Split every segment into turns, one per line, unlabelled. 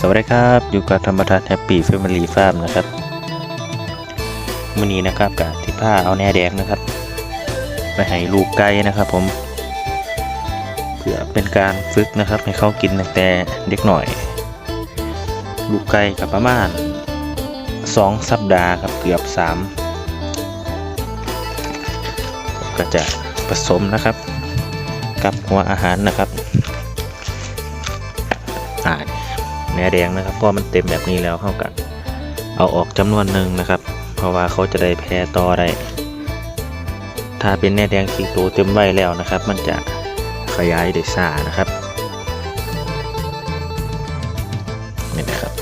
สวัสดีครับอยู่กับธรรมทัศน์แฮปปี้แฟมิลี่ฟาร์มนะครับมื้อนี้นะครับกับที่ผ้าเอาแน่แดงนะครับ ไปให้ลูกไก่นะครับ ผม เพื่อเป็นการฝึกนะครับ ให้เขากินตั้งแต่เด็กหน่อย ลูกไก่กับประมาณสองสัปดาห์ครับเกือบสามก็จะผสมนะครับ กับหัวอาหารนะครับอ่า แหนแดงนะครับเพราะมันเต็มแบบนี้แล้วเข้ากัน เอาออกจำนวนหนึ่งนะครับ เพราะว่าเขาจะได้แพรต่อได้ถ้าเป็นแหนแดงขีโตเต็มไว้แล้วนะครับ มันจะขยายได้ซ่านะครับนี่นะครับ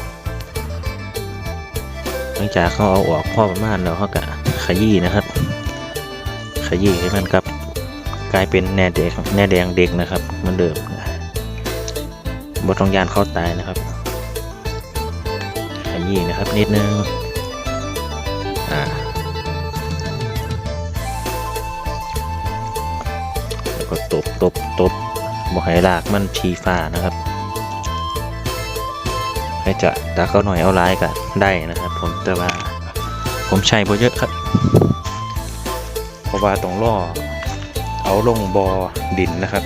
หลังจากเขาเอาออกพ่อประมาณแล้วเขาก็ขยี้นะครับ ขยี้ให้มันกับกลายเป็นแหนแดงแนแดงเด็กนะครับเหมือนเดิมบทองยานเข้าตายนะครับ ยี้นะครับนิดนึงอ่าแล้วก็ตบตบตบบอกให้ลากมันชีฟ้านะครับให้จะตาเขาหน่อยเอาลายก็ได้นะครับ ผมแต่ว่าผมใช้บ่เยอะครับเพราะว่าต้องล่อเอาลงบอดินนะครับ